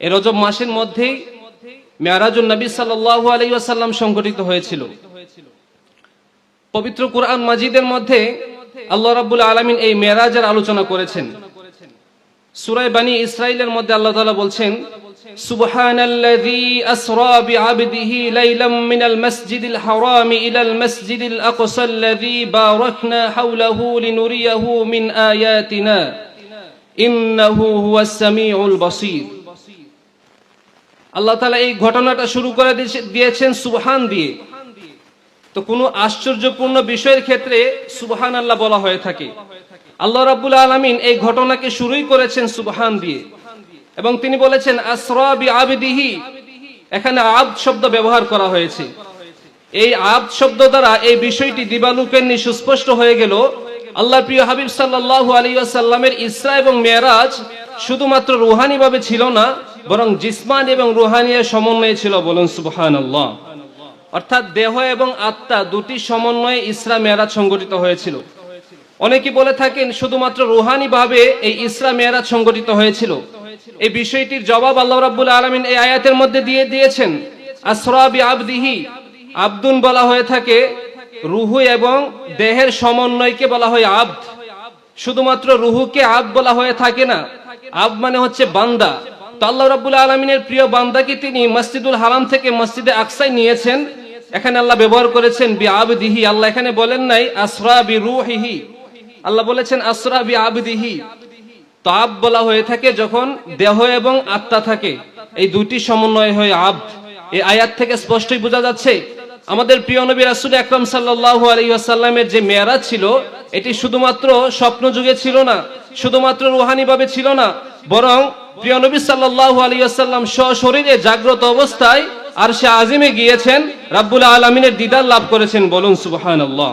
এ রজব মাসের মধ্যেই মেয়ারাজুল নবী সাল্লাল্লাহু আলাইহি সংগঠিত হয়েছিল। পবিত্র কোরআন মাজিদের মধ্যে আল্লাহ রাব্বুল আলামিন এই মেরাজের আলোচনা করেছেন। সূরা বানি ইসরাইলের মধ্যে আল্লাহ তাআলা বলছেন, সুবহানাল্লাযী আসরা বিআবদিহি লাইলাম মিনাল মাসজিদিল হারাম ইলাল মাসজিদিল আকসাল্লাযী বারাকনা হাওলাহু লিনুরিয়াহু মিন আয়াতিনা। ইন্নাহু হুয়াস সামিউল বাসীর। আল্লাহ তাআলা এই ঘটনাটা শুরু করে দিয়েছে- দিয়েছেন সুবহান দিয়ে তো কোনো আশ্চর্যপূর্ণ বিষয়ের ক্ষেত্রে সুবহান আল্লাহ বলা হয়ে থাকে। আল্লাহ রাব্বুল আলামিন এই ঘটনাকে শুরুই করেছেন সুবহান দিয়ে এবং তিনি বলেছেন, আসরা বি আবদিহি। এখানে আব শব্দ ব্যবহার করা হয়েছে। এই আব শব্দ দ্বারা এই বিষয়টি দিবালুকেন্নি সুস্পষ্ট হয়ে গেল। আল্লাহর প্রিয় হাবিব সাল্লাল্লাহু আলাইহি ওয়াসাল্লামের ইসরা এবং মেরাজ শুধুমাত্র রুহানি ভাবে ছিল না বরং জিসমান এবং রুহানিয়ার সমন্বয়ে ছিল বলুন সুবহানাল্লাহ। অর্থাৎ দেহ এবং আত্মা দুটি সমন্বয়ে ইসরা মেয়ারাজ সংগঠিত হয়েছিল। অনেকে বলে থাকেন শুধুমাত্র রুহানি ভাবে এই ইসরা মেয়ারাজ সংগঠিত হয়েছিল। এই বিষয়টির জবাব আল্লাহ রাব্বুল আলামিন এই আয়াতের মধ্যে দিয়ে দিয়েছেন। আসরাবি আবদিহি আব্দুন বলা হয়ে থাকে, রুহু এবং দেহের সমন্বয়কে বলা হয় আব্দ। শুধুমাত্র রুহুকে আব বলা হয়ে থাকে না। আব মানে হচ্ছে বান্দা। তো আল্লাহ রাব্বুল আলমিনের প্রিয় বান্দাকে তিনি মসজিদুল হারাম থেকে মসজিদে আকসাই নিয়েছেন। এখানে আল্লাহ ব্যবহার করেছেন বি আবদিহি আল্লাহ এখানে বলেন নাই, আসরা বি রুহিহি আল্লাহ বলেছেন, আসরা বি আবদিহি তো আব বলা হয়ে থাকে যখন দেহ এবং আত্মা থাকে। এই দুটি সমন্বয় হয়ে আব। এই আয়াত থেকে স্পষ্টই বোঝা যাচ্ছে, আমাদের প্রিয় নবী রাসূল আকরাম সাল্লাল্লাহু আলাইহি ওয়াসাল্লামের যে মেয়ারাজ ছিল, এটি শুধুমাত্র স্বপ্ন যুগে ছিল না, শুধুমাত্র রুহানি ভাবে ছিল না বরং প্রিয় নবী সাল্লাল্লাহু আলাইহি ওয়াসাল্লাম সশরীরে জাগ্রত অবস্থায় আর সে আজিমে গিয়েছেন, রাব্বুল আলমিনের দিদার লাভ করেছেন বলুন সুবহানাল্লাহ।